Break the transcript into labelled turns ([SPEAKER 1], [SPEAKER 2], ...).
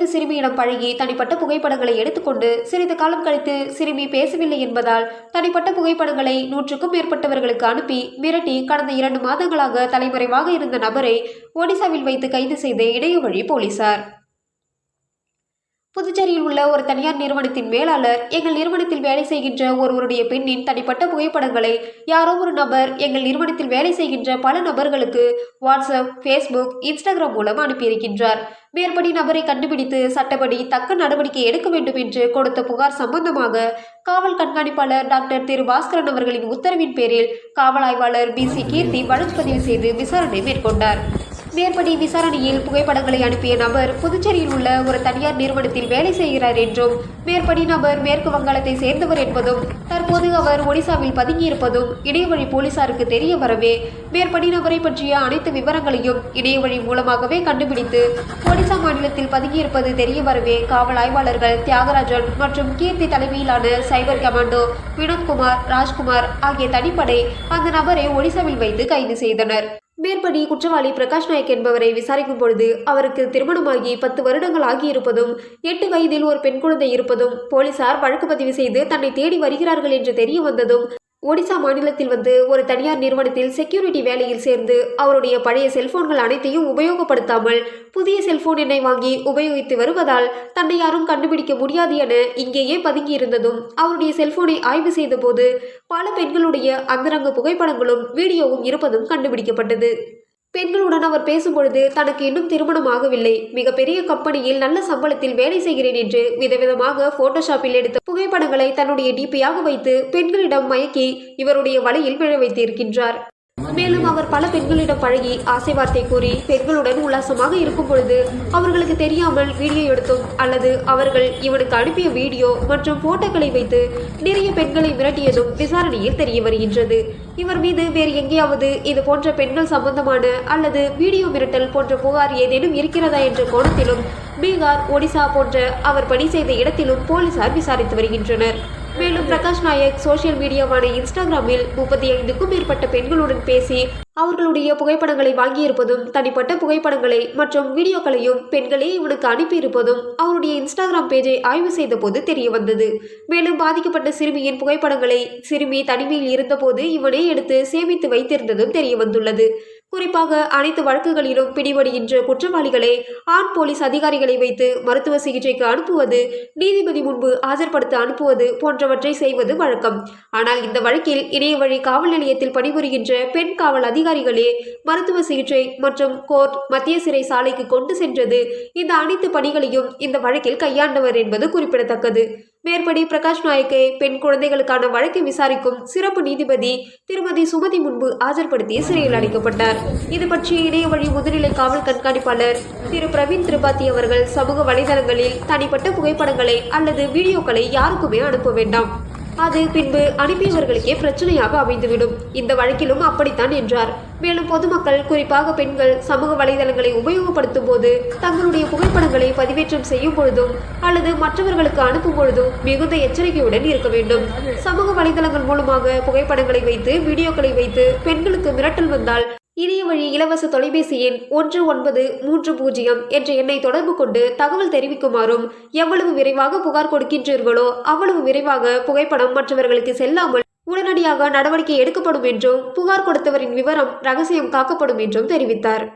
[SPEAKER 1] வயது சிறுமியிடம் பழகி தனிப்பட்ட புகைப்படங்களை எடுத்துக்கொண்டு சிறிது காலம் கழித்து சிறுமி பேசவில்லை என்பதால் தனிப்பட்ட புகைப்படங்களை நூற்றுக்கும் மேற்பட்டவர்களுக்கு அனுப்பி மிரட்டி கடந்த இரண்டு மாதங்களாக தலைமறைவாக இருந்த நபரை ஒடிசாவில் வைத்து கைது செய்த இணையவழி போலீசார். புதுச்சேரியில் உள்ள ஒரு தனியார் நிறுவனத்தின் மேலாளர் எங்கள் நிறுவனத்தில் வேலை செய்கின்ற ஒருவருடைய பெண்ணின் தனிப்பட்ட புகைப்படங்களை யாரோ ஒரு நபர் எங்கள் நிறுவனத்தில் வேலை செய்கின்ற பல நபர்களுக்கு வாட்ஸ்அப் ஃபேஸ்புக் இன்ஸ்டாகிராம் மூலம் அனுப்பியிருக்கின்றார். மேற்படி நபரை கண்டுபிடித்து சட்டப்படி தக்க நடவடிக்கை எடுக்க வேண்டும் என்று கொடுத்த புகார் சம்பந்தமாக காவல் கண்காணிப்பாளர் டாக்டர் திரு பாஸ்கரன் அவர்களின் உத்தரவின் பேரில் காவல் ஆய்வாளர் பி சி கீர்த்தி வழக்கு பதிவு செய்து விசாரணை மேற்கொண்டார். மேற்படி விசாரணையில் புகைப்படங்களை அனுப்பிய நபர் புதுச்சேரியில் உள்ள ஒரு தனியார் நிறுவனத்தில் வேலை செய்கிறார் என்றும் மேற்படி நபர் மேற்கு வங்காளத்தை சேர்ந்தவர் என்பதும் தற்போது அவர் ஒடிசாவில் பதுங்கியிருப்பதும் இணையவழி போலீசாருக்கு தெரிய வரவே மேற்படி நபரை பற்றிய அனைத்து விவரங்களையும் இணையவழி மூலமாகவே கண்டுபிடித்து ஒடிசா மாநிலத்தில் பதுங்கியிருப்பது தெரிய வரவே காவல் ஆய்வாளர்கள் தியாகராஜன் மற்றும் கீர்த்தி தலைமையிலான சைபர் கமாண்டோ வினோத்குமார் ராஜ்குமார் ஆகிய தனிப்படை அந்த நபரை ஒடிசாவில் வைத்து கைது செய்தனர். மேற்படி குற்றவாளி பிரகாஷ் நாயக் என்பவரை விசாரிக்கும் பொழுது அவருக்கு திருமணமாகி பத்து வருடங்கள் ஆகியிருப்பதும் எட்டு வயதில் ஒரு பெண் குழந்தை இருப்பதும் போலீசார் வழக்கு பதிவு செய்து தன்னை தேடி வருகிறார்கள் என்று தெரிய வந்ததும் ஒடிசா மாநிலத்தில் வந்து ஒரு தனியார் நிறுவனத்தில் செக்யூரிட்டி வேலையில் சேர்ந்து அவருடைய பழைய செல்போன்கள் அனைத்தையும் உபயோகப்படுத்தாமல் புதிய செல்போன் எண்ணை வாங்கி உபயோகித்து வருவதால் தன்னை யாரும் கண்டுபிடிக்க முடியாது என இங்கேயே பதுங்கி இருந்ததும் அவருடைய செல்போனை ஆய்வு செய்தபோது பல பெண்களுடைய அந்தரங்க புகைப்படங்களும் வீடியோவும் இருப்பதும் கண்டுபிடிக்கப்பட்டது. பெண்களுடன் அவர் பேசும்பொழுது தனக்கு இன்னும் திருமணம் ஆகவில்லை மிகப்பெரிய கம்பெனியில் நல்ல சம்பளத்தில் வேலை செய்கிறேன் என்று விதவிதமாக போட்டோஷாப்பில் எடுத்த புகைப்படங்களை தன்னுடைய டிபியாக வைத்து பெண்களிடம் மயக்கி இவருடைய வலையில் விழ வைத்திருக்கின்றார். மேலும் அவர் பல பெண்களிடம் பழகி ஆசை வார்த்தை கூறி பெண்களுடன் உல்லாசமாக இருக்கும் பொழுது அவர்களுக்கு தெரியாமல் வீடியோ எடுத்தும் அல்லது அவர்கள் இவனுக்கு அனுப்பிய வீடியோ மற்றும் போட்டோக்களை வைத்து நிறைய பெண்களை மிரட்டியதும் விசாரணையில் தெரிய வருகின்றது. இவர் மீது வேறு எங்கேயாவது இது போன்ற பெண்கள் சம்பந்தமான அல்லது வீடியோ மிரட்டல் போன்ற புகார் ஏதேனும் இருக்கிறதா என்ற கோணத்திலும் பீகார் ஒடிசா போன்ற அவர் பணி செய்த இடத்திலும் போலீசார் விசாரித்து வருகின்றனர். மேலும் பிரகாஷ் நாயக் சோஷியல் மீடியாவான இன்ஸ்டாகிராமில் முப்பத்தி ஐந்துக்கும் மேற்பட்ட பெண்களுடன் பேசி அவர்களுடைய புகைப்படங்களை வாங்கியிருப்பதும் தனிப்பட்ட புகைப்படங்களை மற்றும் வீடியோக்களையும் பெண்களே இவனுக்கு அனுப்பியிருப்பதும் அவருடைய இன்ஸ்டாகிராம் பேஜை ஆய்வு செய்த போது தெரிய வந்தது மேலும் பாதிக்கப்பட்ட சிறுமியின் புகைப்படங்களை சிறுமி தனிமையில் இருந்தபோது இவனே எடுத்து சேமித்து வைத்திருந்ததும் தெரிய வந்துள்ளது குறிப்பாக அனைத்து வழக்குகளிலும் பிடிபடுகின்ற குற்றவாளிகளை ஆண் போலீஸ் அதிகாரிகளை வைத்து மருத்துவ சிகிச்சைக்கு அனுப்புவது நீதிபதி முன்பு ஆஜர்படுத்த அனுப்புவது போன்றவற்றை செய்வது வழக்கம். ஆனால் இந்த வழக்கில் இணைய வழி காவல் நிலையத்தில் பணிபுரிகின்ற பெண் காவல் அதிகாரிகளே மருத்துவ சிகிச்சை மற்றும் கோர்ட் மத்திய சிறை சாலைக்கு கொண்டு சென்றது. இந்த அனைத்து பணிகளையும் இந்த வழக்கில் கையாண்டவர் என்பது குறிப்பிடத்தக்கது. மேற்படி பிரகாஷ் நாயக்கை பெண் குழந்தைகளுக்கான வழக்கை விசாரிக்கும் சிறப்பு நீதிபதி திருமதி சுமதி முன்பு ஆஜர்படுத்தி சிறையில் அடைக்கப்பட்டார். இது பற்றி இணைய வழி முதுநிலை காவல் கண்காணிப்பாளர் திரு பிரவீன் திரிபாத்தி அவர்கள் சமூக வலைதளங்களில் தனிப்பட்ட புகைப்படங்களை அல்லது வீடியோக்களை யாருக்குமே அனுப்ப வேண்டாம். அது பின்பு அனுப்பியவர்களுக்கே பிரச்சனையாக அமைந்துவிடும். இந்த வழக்கிலும் அப்படித்தான் என்றார். மேலும் பொதுமக்கள் குறிப்பாக பெண்கள் சமூக வலைதளங்களை உபயோகப்படுத்தும் போது தங்களுடைய புகைப்படங்களை பதிவேற்றம் செய்யும் பொழுதும் அல்லது மற்றவர்களுக்கு அனுப்பும் பொழுதும் மிகுந்த எச்சரிக்கையுடன் இருக்க வேண்டும். சமூக வலைதளங்கள் மூலமாக புகைப்படங்களை வைத்து வீடியோக்களை வைத்து பெண்களுக்கு மிரட்டல் வந்தால் இணைய வழி இலவச தொலைபேசி எண் ஒன்று ஒன்பது மூன்று பூஜ்ஜியம் என்ற எண்ணை தொடர்பு கொண்டு தகவல் தெரிவிக்குமாறும் எவ்வளவு விரைவாக புகார் கொடுக்கின்றீர்களோ அவ்வளவு விரைவாக புகைப்படம் மற்றவர்களுக்கு செல்லாமல் உடனடியாக நடவடிக்கை எடுக்கப்படும் என்றும் புகார் கொடுத்தவரின் விவரம் ரகசியம் காக்கப்படும் என்றும் தெரிவித்தார்.